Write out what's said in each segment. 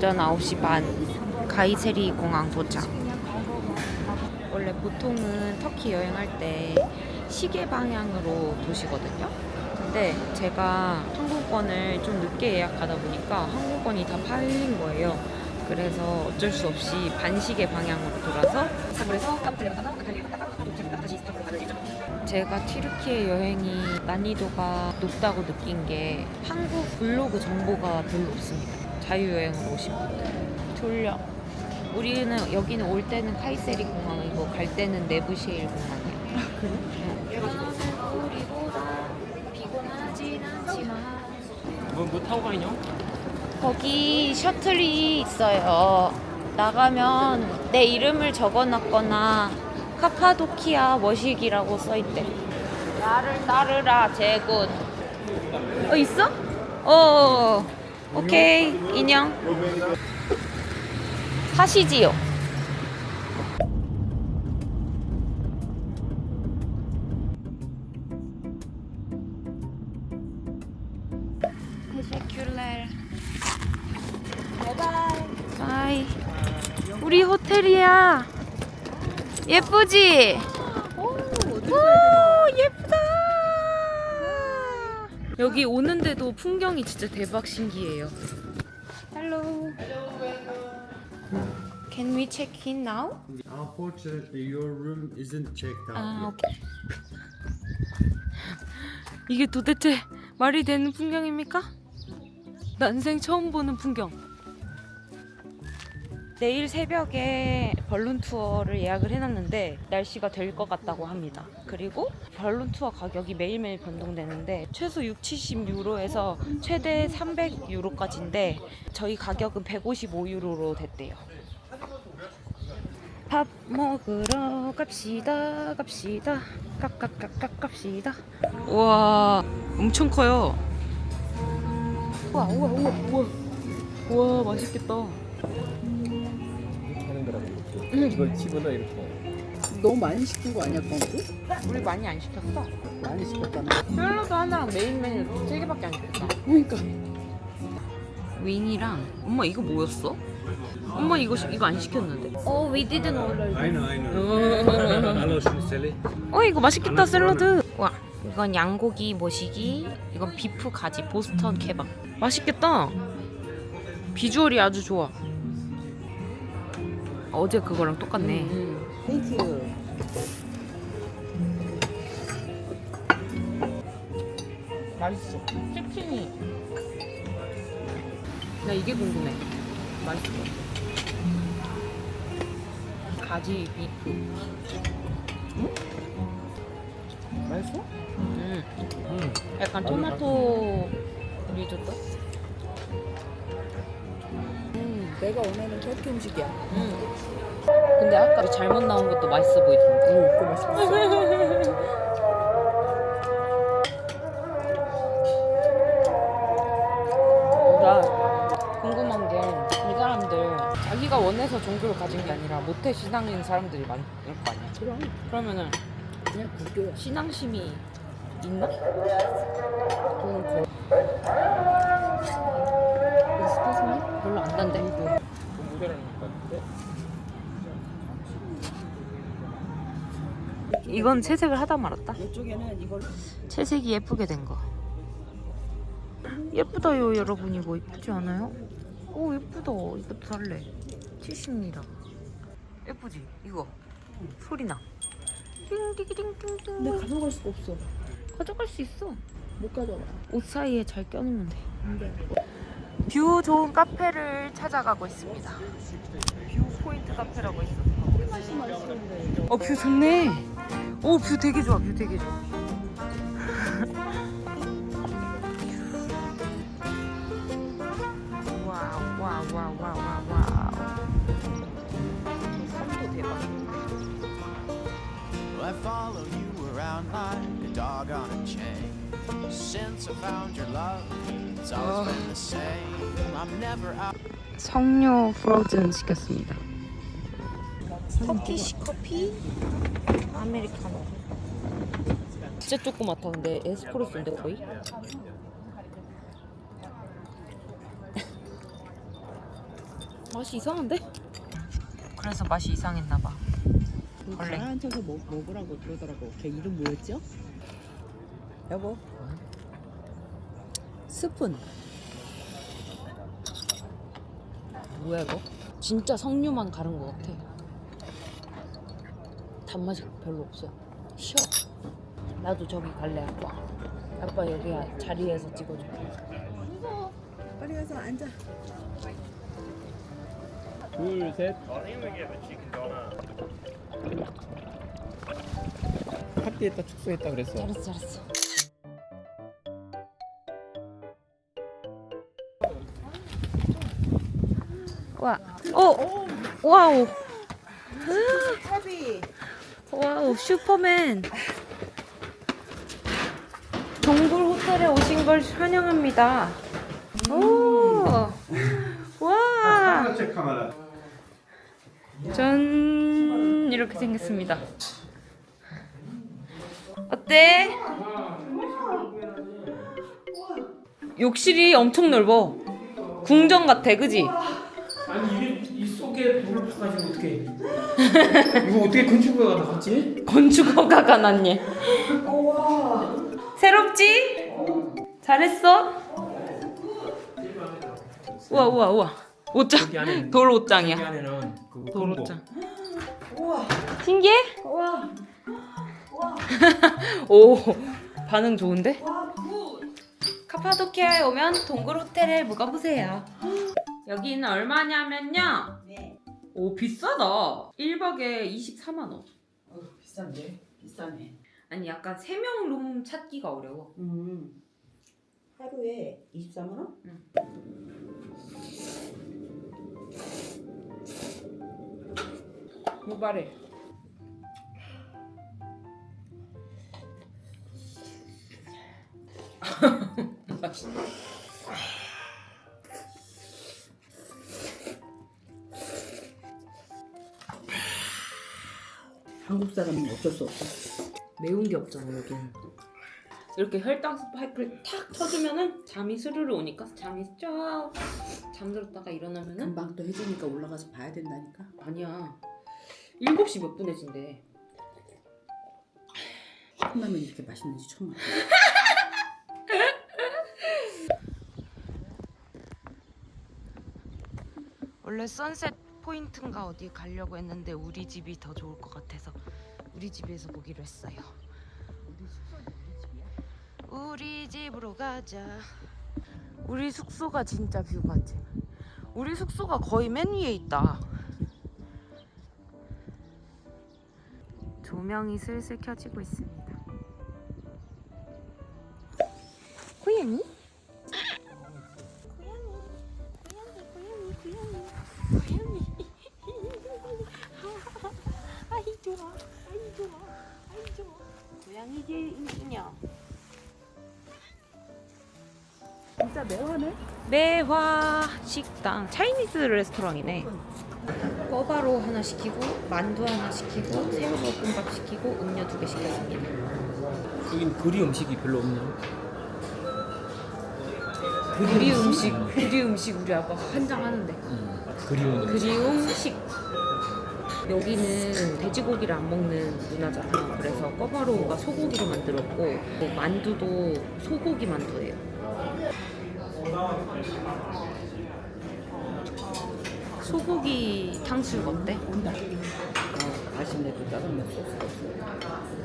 오전 9시 반 가이세리 공항 도착. 원래 보통은 터키 여행할 때 시계 방향으로 도시거든요. 근데 제가 항공권을 좀 늦게 예약하다 보니까 항공권이 다 팔린 거예요. 그래서 어쩔 수 없이 반시계 방향으로 돌아서 예정. 제가 튀르키예 여행이 난이도가 높다고 느낀 게 한국 블로그 정보가 별로 없습니다. 자유여행으로 오신 분들. 졸려. 우리는 여기는 올 때는 카이세리 공항이고 갈 때는 네부시에일 공항이야. 아 그래? 응. 피곤하진 않지만 뭐, 뭐 타고 가냐? 거기 셔틀이 있어요. 나가면 내 이름을 적어놨거나 카파도키아 머시기라고 써있대. 나를 따르라 제군. 어 있어? 어. 오케이 인형. 사시지요. 바이. 우리 호텔이야. 예쁘지? 오, 예쁘다. 여기 오는데도 풍경이 진짜 대박 신기해요. Hello. Can we check in now? Unfortunately, your room isn't checked out 아, yet. 오케이. 이게 도대체 말이 되는 풍경입니까? 난생 처음 보는 풍경. 내일 새벽에 벌룬 투어를 예약을 해놨는데 날씨가 될 것 같다고 합니다. 그리고 벌룬 투어 가격이 매일매일 변동되는데 최소 6, 70유로에서 최대 300유로까지인데 저희 가격은 155유로로 됐대요. 밥 먹으러 갑시다 갑시다. 깝깝깝깝 갑시다. 우와 엄청 커요. 우와 우와 우와 우와. 우와 맛있겠다 이렇게. 이걸 집어넣어 이렇게. 너무 많이 시킨 거 아니야, 광고? 우리 많이 안 시켰어 많이 시켰잖아. 샐러드 하나랑 메인 메뉴 세 개밖에 안 시켰다 그러니까. 윙이랑 엄마 이거 뭐였어? 엄마 이거 시- 이거 안 시켰는데 어 we didn't order I know, I know. Hello, Shmuseli. 어 이거 맛있겠다 샐러드 와 이건 양고기 모시기 이건 비프 가지 보스턴 케밥 맛있겠다 비주얼이 아주 좋아 어제 그거랑 똑같네. 땡큐. 맛있어. 치킨이. 나 이게 궁금해. 맛있을 것 같아 가지 비프. 맛있어? 음. 음. 약간 토마토 리조또 음, 내가 원하는 터키 음식이야. 음. 근데 아까 잘못 나온 것도 맛있어 보이던데. 오, 그거 맛있어. 나 궁금한 게 이 사람들 자기가 원해서 종교를 가진 게 아니라 모태 신앙인 사람들이 많을 거 아니야. 그럼 그러면은 그냥 불교야. 신앙심이 있나? 그건 거. Me? 별로 안 같은데. 이건 채색을 하다 말았다. 이쪽에는 이걸 채색이 예쁘게 된 거. 예쁘다요 여러분 이거 예쁘지 않아요? 오 예쁘다 이것도 살래 70입니다 예쁘지 이거 소리 나 띵띵띵띵띵 근데 가져갈 수가 없어. 가져갈 수 있어 못 가져가. 옷 사이에 잘 껴놓으면 돼 근데 뷰 좋은 카페를 찾아가고 있습니다 뷰 포인트 카페라고 있어 어 뷰 좋네 오 뷰 되게 좋아 뷰 되게 좋아 와우 와우 와우 와우 와우 와우 섬도 대박 Well, I followed you around like a dog on a chain. Since I found your love, it's always been the same. I'm never out. 석류 프로즌 시켰습니다. 터키시 커피 아메리카노. 진짜 조그맣다 근데 에스프레소인데 거의? 맛이 이상한데? 그래서 맛이 이상했나 봐. 원래. 가라앉혀서 먹, 먹으라고 그러더라고. 걔 이름 뭐였죠? 여보. 스푼. 뭐야 이거? 진짜 석류만 가른 것 같아. 단맛이 별로 없어. 쉬어. 나도 저기 갈래 아빠. 아빠 여기 자리에서 찍어줘. 빨리 가서 앉아. 둘, 셋. 파티했다 축소했다 그랬어. 잘했어 잘했어. 와, 어, 와우. 와우, 슈퍼맨. 동굴 호텔에 오신 걸 환영합니다. 오, 와. 전 이렇게 생겼습니다. 어때? 욕실이 엄청 넓어. 궁전 같아, 그지? 아니 이게 이 속에 돌을 파가지고 어떻게? 이거 어떻게 건축가가 나갔지? 건축허가가 났니? 새롭지? 잘했어? 우와 우와 우와 옷장 여기 안에 돌 여기 옷장이야 안에는 그돌 금고. 옷장 신기해? 오 반응 좋은데? 카파도키아에 오면 동굴 호텔에 묵어보세요 여기는 얼마냐면요 오 비싸다 1박에 24만원 비싼데? 비싸네. 아니 약간 3명 룸 찾기가 어려워 음. 하루에 24만 원? 모발해 한국 사람은 어쩔 수 없어. 매운 게 없잖아 여기는 이렇게 혈당 스파이크를 탁 쳐주면은 잠이 스르르 오니까 잠이 쫙 잠들었다가 일어나면은 금방 또 해지니까 올라가서 봐야 된다니까. 아니야 7시 몇 분에 진대 컵라면 이렇게 맛있는지 처음 알아. 원래 선셋 포인트인가 어디 가려고 했는데 우리 집이 더 좋을 것 같아서 우리 집에서 보기로 했어요. 우리 집으로 가자. 우리 숙소가 진짜 뷰 같지. 우리 숙소가 거의 맨 위에 있다. 조명이 슬슬 켜지고 있습니다. 아이 식당 차이니즈 레스토랑이네. 꿔바로 하나 시키고 만두 하나 시키고 새우볶음밥 시키고 음료 두 개 시켰습니다. 여긴 그리 음식이 별로 없네. 그리 음식, 그리 음식 우리 아빠 환장하는데. 그리운 음식. 그리움 식. 여기는 돼지고기를 안 먹는 문화잖아. 그래서 꿔바로우가 소고기로 만들었고 뭐 만두도 소고기 만두예요. 소고기 탕수육 어때? 온다. 아, 맛있네도 짜장면 소스가.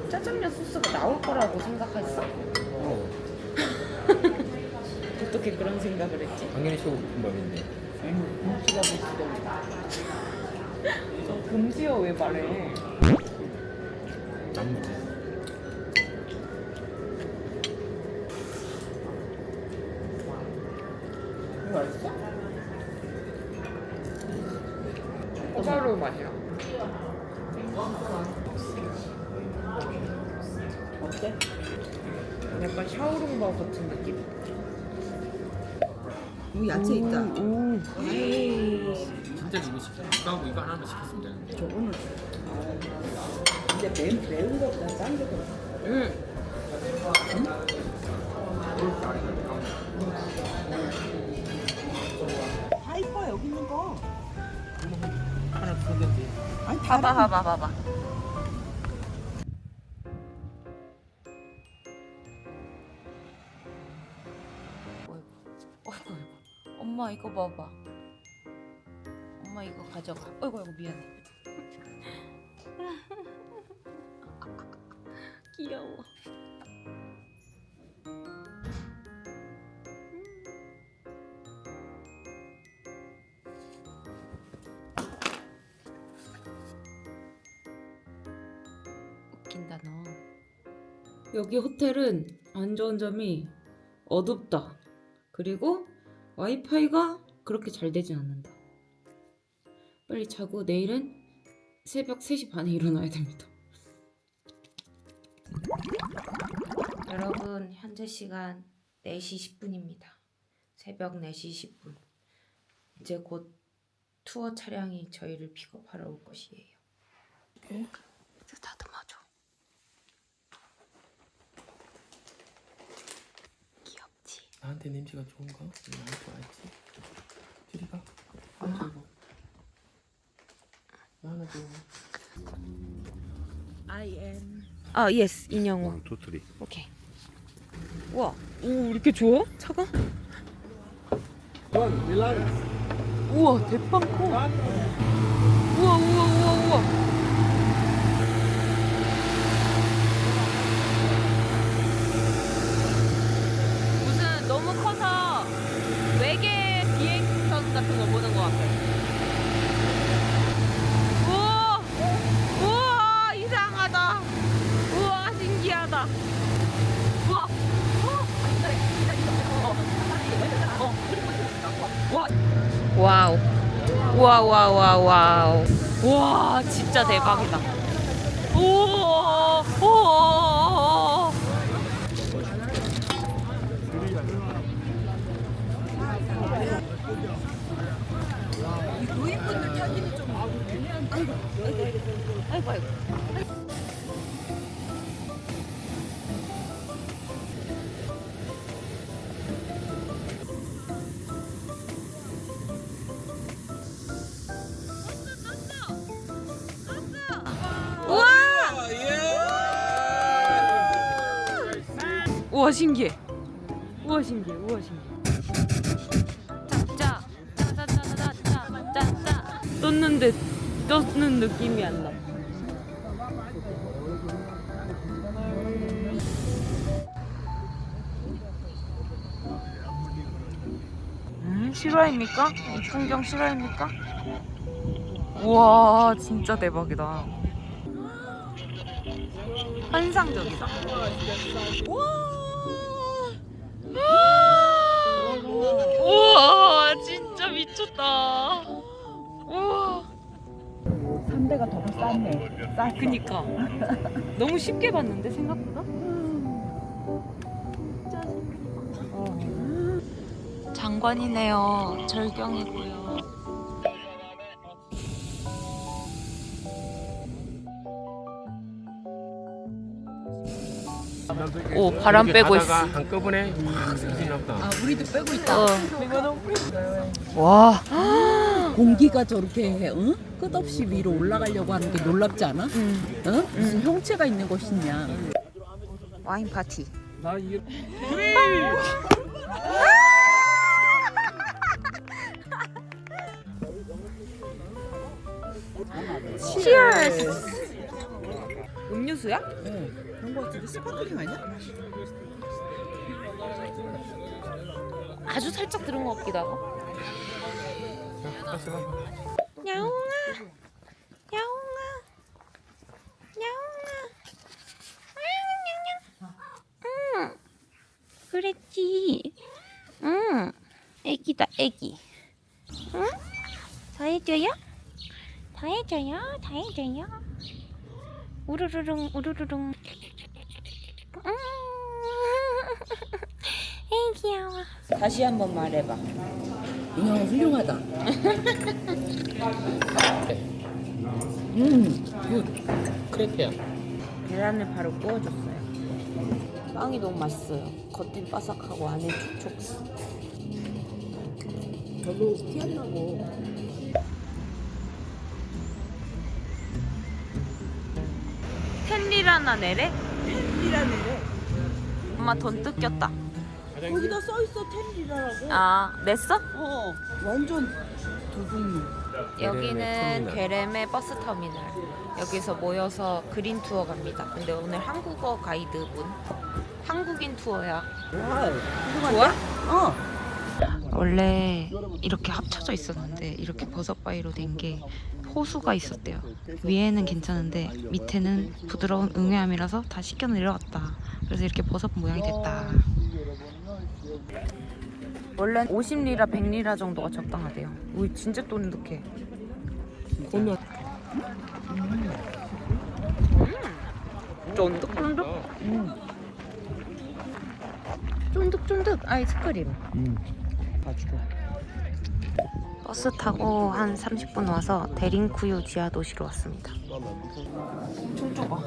짜장면 소스가 나올 거라고 생각했어? 어, 어떻게 그런 생각을 했지? 당연히 소금밥인데. 김치가 무시다. 저 금지어 왜 말해? 안 먹어. 이거 맛있어? 꿔바로우 맛이야. 어때? 약간 샤오롱바오 같은 느낌? 여기 야채 있다. 오, 진짜 이거 시켜. 이거 하고 이거 하나만 시켰으면 되는데. 저거는 근데 매, 매운 거보다 짠게 더. 응. 다이 봐봐 봐봐 봐봐. 어이구, 어이구, 어이구. 엄마 이거 봐봐. 엄마 이거 가져가. 어이구 어이구 미안해. 귀여워. 여기 호텔은 안 좋은 점이 어둡다. 그리고 와이파이가 그렇게 잘 되진 않는다. 빨리 자고 내일은 새벽 3시 반에 일어나야 됩니다. 여러분 현재 시간 4시 10분입니다. 새벽 4시 10분. 이제 곧 투어 차량이 저희를 픽업하러 올 것이에요. 다듬어줘. 귀엽지? 나한테 냄새가 좋은가? 나 좋아했지. 저리 가. 앉아 이거. 나 하나 줘. I am. 아, 예스. 인형호. One, two, three. 오케이. 우와. 오, 이렇게 좋아? 차가? 우와, 대빵 커. 우와, 우와, 우와, 우와. 무슨 너무 커서 외계 비행선 같은 거 보는 것 같아. 우와, 우와, 이상하다. 우와, 신기하다. 우와. 와우. 와우, 와우, 와우, 와우. 와, 진짜 대박이다. 우와, 우와. 아이고, 아이고. 우와 신기해. 우와 신기해. 우와 신기해. 떴는데 떴는 느낌이 안 나. 음 실화입니까? 이 풍경 실화입니까? 우와 진짜 대박이다. 환상적이다. 우와 진짜 미쳤다. 우와. 3대가 더 쌌네. 쌌어. 그니까 너무 쉽게 봤는데 생각보다. 장관이네요. 절경이고요. 오 바람 빼고 있어. 한꺼번에 확 터지나 보다. 아, 우리도 빼고 있다. 어. 와. 공기가 저렇게 응? 끝없이 위로 올라가려고 하는 게 놀랍지 않아? 음. 응? 무슨 형체가 있는 것이냐? 와인 파티. 나 이게 Cheers. 음료수야? 응. 거 같은데 스파클링 아니야? 아주 살짝 들은 것 같기도 하고. 야옹아, 야옹아, 야옹아. 응, 그랬지. 응, 애기다, 애기. 응? 더 해줘요? 더 해줘요? 더 해줘요? 우르르릉, 우르르릉. 음. 에이, 귀여워. 다시 한번 말해봐. 인형 훌륭하다. 음, 굿. 크레페야. 계란을 바로 구워줬어요. 빵이 너무 맛있어요. 겉은 바삭하고 안에 촉촉. 별로 티 안 나고. 펜리라나 내래? 텐리라네. 엄마 돈 뜯겼다. 거기다 써 있어 텐리라라고. 아 냈어? 어, 완전 도둑놈. 여기는 괴렘의 버스 터미널. 여기서 모여서 그린 투어 갑니다. 근데 오늘 한국어 가이드분, 한국인 투어야. 와, 좋아? 어. 원래 이렇게 합쳐져 있었는데 이렇게 버섯 바위로 된 게 호수가 있었대요. 위에는 괜찮은데 밑에는 부드러운 응애암이라서 다 씻겨 내려왔다. 그래서 이렇게 버섯 모양이 됐다. 원래 50리라, 100리라 정도가 적당하대요. 우리 진짜 쫀득해. 오늘 쫀득쫀득. 쫀득쫀득 아이스크림. 버스 타고 한 30분 와서 데링쿠유 지하 도시로 왔습니다. 엄청 좁아.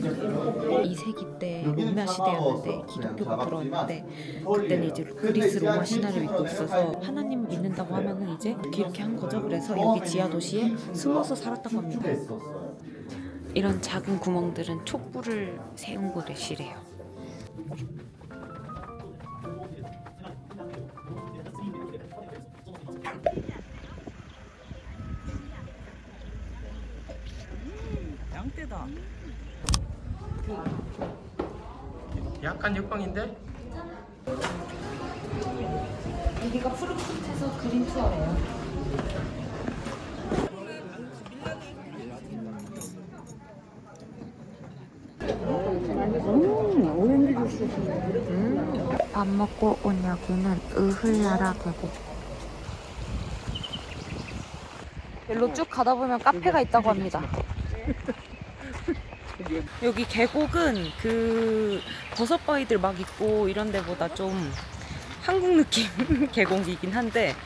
2세기 때 로마 시대였는데 기독교가 들어왔는데 그때는 이제 그리스 로마 신화를 믿고 있어서 하나님을 믿는다고 하면은 이제 이렇게 한 거죠. 그래서 여기 지하 도시에 숨어서 살았다고 합니다. 이런 작은 구멍들은 촛불을 세운 곳이래요. 약간 역광인데? 여기가 푸릇푸릇해서 그린 투어래요. 음, 밥 먹고 온 여기는 으흘나라 계곡. 일로 쭉 가다 보면 카페가 있다고 합니다. 여기 계곡은 그 버섯바위들 막 있고 이런 데보다 좀 한국 느낌 계곡이긴 한데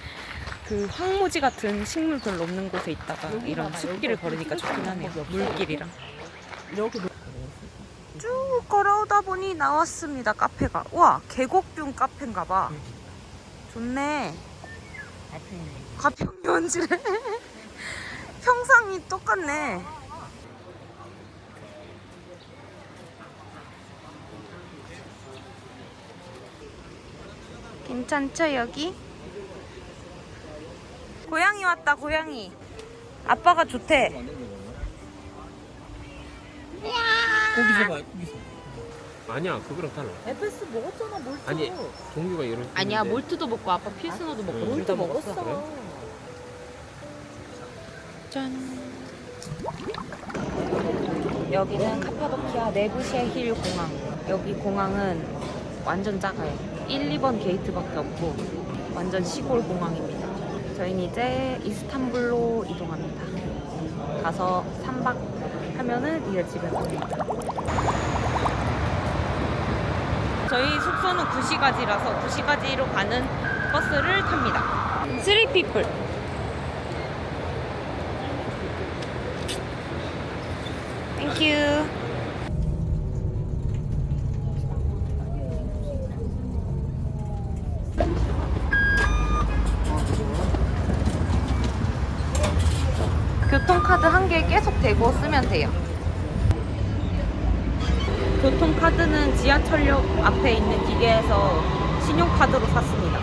그 황무지 같은 식물 별로 없는 곳에 있다가 이런 숲길을 걸으니까 좋긴 하네요. 물길이랑. 이렇게 쭉 걸어오다 보니 나왔습니다. 카페가. 와 계곡뷰 카페인가 봐. 좋네. 가평 연지래. 평상이 똑같네. 괜찮죠 여기? 고양이 왔다 고양이. 아빠가 좋대. 거기서 봐. 거기서. 아니야 그거랑 달라 에페스 먹었잖아 몰트. 아니 종류가 이런 아니야 종류인데 몰트도 먹고 아빠 필스너도 먹고 음. 둘다 몰트 먹었어. 먹었어. 짠. 여기는 카파도키아 네부셰힐 공항. 여기 공항은 완전 작아요. 1, 2번 게이트밖에 없고 완전 시골 공항입니다. 저희는 이제 이스탄불로 이동합니다. 가서 3박 하면은 이제 집에 갑니다. 저희 숙소는 구시가지라서 구시가지로 가는 버스를 탑니다. 3 people. 땡큐. 교통카드 한 개 계속 대고 쓰면 돼요. 교통카드는 지하철역 앞에 있는 기계에서 신용카드로 샀습니다.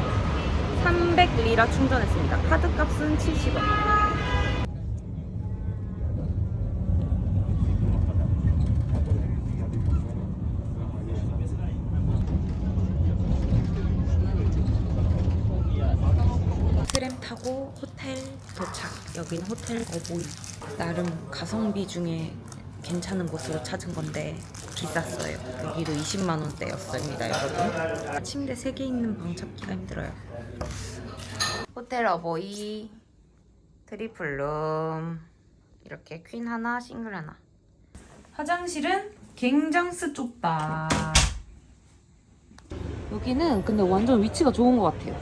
300리라 충전했습니다. 카드값은 70원. 트램 타고 호텔 도착. 여기는 호텔 어보이. 나름 가성비 중에 괜찮은 곳으로 찾은 건데 비쌌어요. 여기도 20만 원대였습니다, 여러분. 침대 3개 있는 방 찾기가 힘들어요. 호텔 어보이 트리플룸 이렇게 퀸 하나, 싱글 하나. 화장실은 굉장스 좁다. 여기는 근데 완전 위치가 좋은 것 같아요.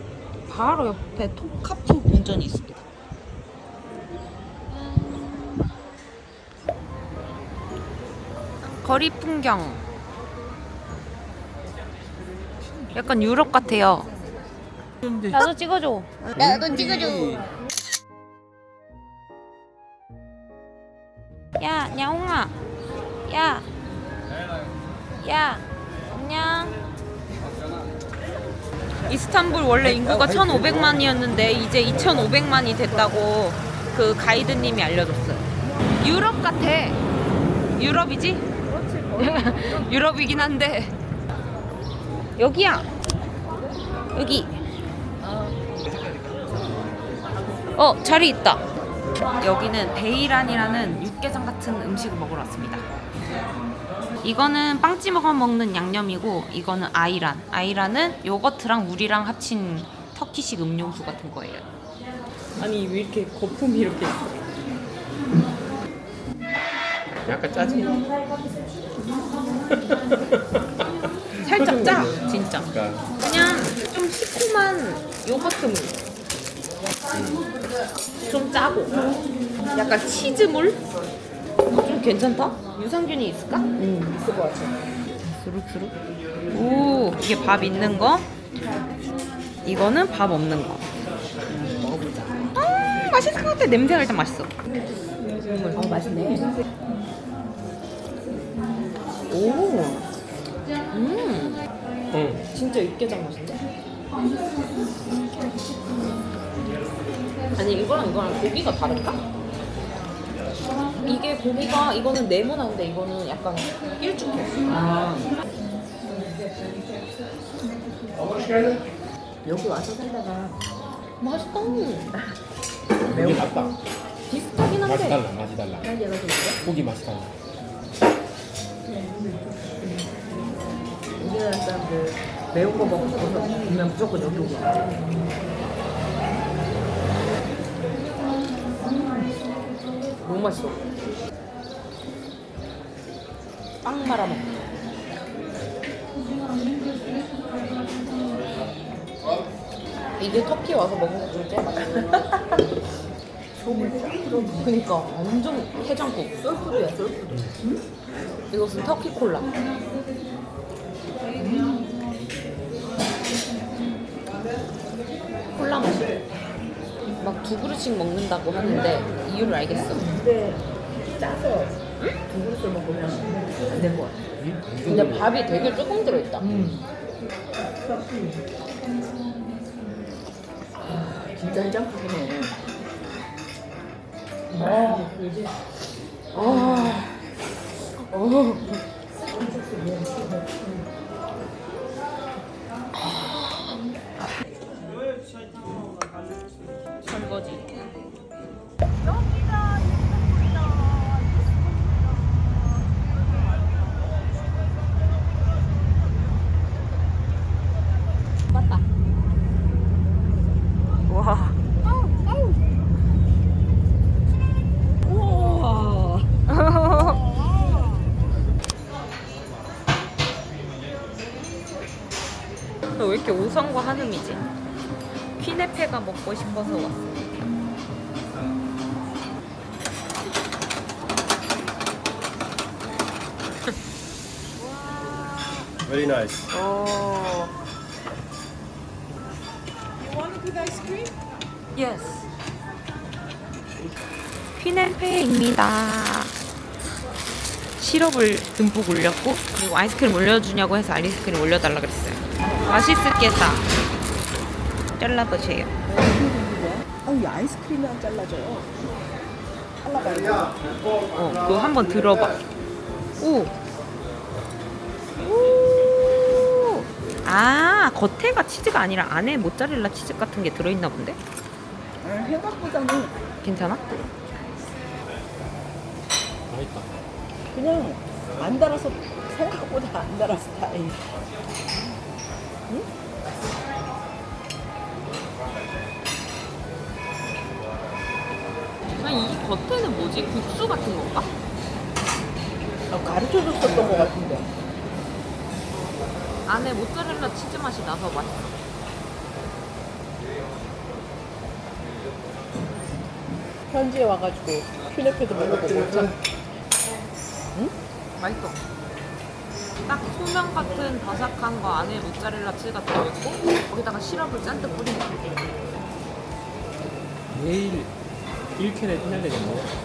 바로 옆에 톱카프 궁전이 있습니다. 거리 풍경. 약간 유럽 같아요. 나도 찍어줘. 나도 찍어줘. 야, 야옹아. 야. 야. 안녕. 이스탄불 원래 인구가 1,500만이었는데 이제 2,500만이 됐다고 그 가이드님이 알려줬어요. 유럽 같아. 유럽이지? 유럽이긴 한데 여기야. 여기. 어 자리 있다. 여기는 베이란이라는 육개장 같은 음식을 먹으러 왔습니다. 이거는 빵 찍어 먹는 양념이고 이거는 아이란. 아이란은 요거트랑 물이랑 합친 터키식 음료수 같은 거예요. 아니 왜 이렇게 거품이 이렇게? 약간 짜지? 살짝 짜, 진짜. 그러니까 그냥 좀 시큼한 요거트 물. 좀 짜고. 약간 치즈물? 어, 좀 괜찮다? 유산균이 있을까? 응 있을 것 같아. 주룩주룩. 오, 이게 밥 있는 거. 이거는 밥 없는 거. 먹어보자. 아, 맛있을 것 같아. 냄새가 일단 맛있어. 어 맛있네. 오 음, 응. 진짜 육개장 맛인데? 아니 이거랑 이거랑 고기가 다른가? 이게 고기가 이거는 네모난데 이거는 약간 일쭉해. 아 여기 와서 살다가 맛있다. 이게 낫다. 비슷하긴 맛이 한데. 달라. 맛이 달라. 얘가 좀 그래? 고기 맛이 달라. 우리나라 사람들 매운 거 먹고 싶어서 무조건 여기 오고 너무 맛있어 빵 말아 먹고 이게 터키 와서 먹은 것 중에 제일 맛있어. 그니까 완전 해장국. 솔푸드야 솔푸드 이것은 터키 콜라. 콜라 맛이. 막 두 그릇씩 먹는다고 하는데 이유를 알겠어. 근데 짜서 두 그릇을 먹으면 안 될 것 같아 근데 밥이 되게 조금 들어있다. 진짜 해장국이네 설거지. 이렇게 오성과 한음이지? 퀴네페가 먹고 싶어서 왔어. Very nice. 오. Yes. 퀴네페입니다. 시럽을 듬뿍 올렸고 그리고 아이스크림 올려주냐고 해서 아이스크림 올려달라 그랬어요. 맛있겠다. 잘라보세요. 아우 이 아이스크림이 안 잘라져요 어, 그거 한번 들어봐. 오. 오. 아, 겉에가 치즈가 아니라 안에 모짜렐라 치즈 같은 게 들어있나 본데? 아, 생각보다는 괜찮아? 맛있다. 그냥 안 달아서 생각보다 안 달아서 다행 히 아니, 이 겉에는 뭐지? 국수 같은 건가? 아, 가르쳐줬었던 것 같은데 안에 모짜렐라 치즈 맛이 나서 맛있어. 현지에 와가지고 큐네페도 먹어보고 참 맛있어. 딱 소면 같은 바삭한 거 안에 모짜렐라 치즈가 들어있고 거기다가 시럽을 잔뜩 뿌린 거. 내일 1캔에 끝내야 되겠네.